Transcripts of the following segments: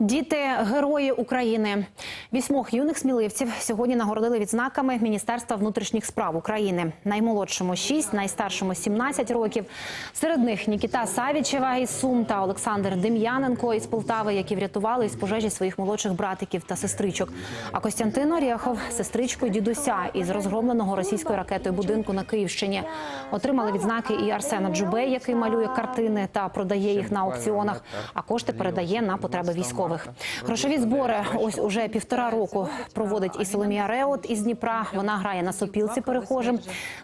Діти герої України. Вісьмох юних сміливців сьогодні нагородили відзнаками Міністерства внутрішніх справ України. Наймолодшому 6, найстаршому 17 років. Серед них Нікіта Савічева із Сум та Олександр Дем'яненко із Полтави, які врятували із пожежі своїх молодших братиків та сестричок. А Костянтин Орєхов – сестричкою дідуся із розгромленого російською ракетою будинку на Київщині. Отримали відзнаки і Арсена Джубей, який малює картини та продає їх на аукціонах, а кошти передає на потреби військових. Грошові збори ось уже півтора року проводить і Соломія Реот із Дніпра. Вона грає на сопілці перехожим.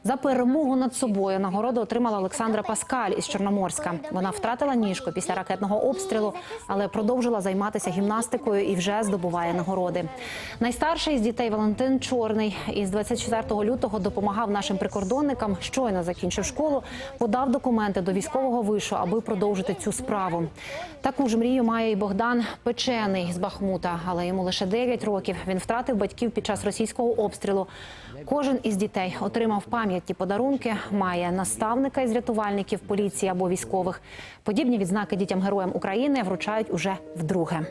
За перемогу над собою нагороду отримала Олександра Паскаль із Чорноморська. Вона втратила ніжку після ракетного обстрілу, але продовжила займатися гімнастикою і вже здобуває нагороди. Найстарший з дітей Валентин Чорний із 24 лютого допомагав нашим прикордонникам. Щойно закінчив школу, подав документи до військового вишу, аби продовжити цю справу. Таку ж мрію має і Богдан Печений з Бахмута, але йому лише 9 років. Він втратив батьків під час російського обстрілу. Кожен із дітей отримав пам'ятні подарунки, має наставника із рятувальників, поліції або військових. Подібні відзнаки дітям героям України вручають уже вдруге.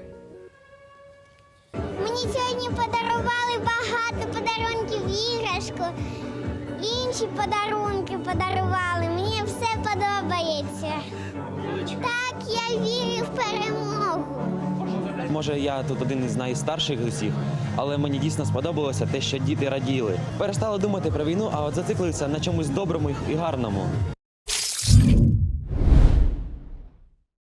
Мені сьогодні подарували багато подарунків, іграшку. Інші подарунки подарували. Мені все подобається. Так, я вірю в перемогу. Може, я тут один із найстарших з усіх, але мені дійсно сподобалося те, що діти раділи. Перестали думати про війну, а от зациклилися на чомусь доброму і гарному.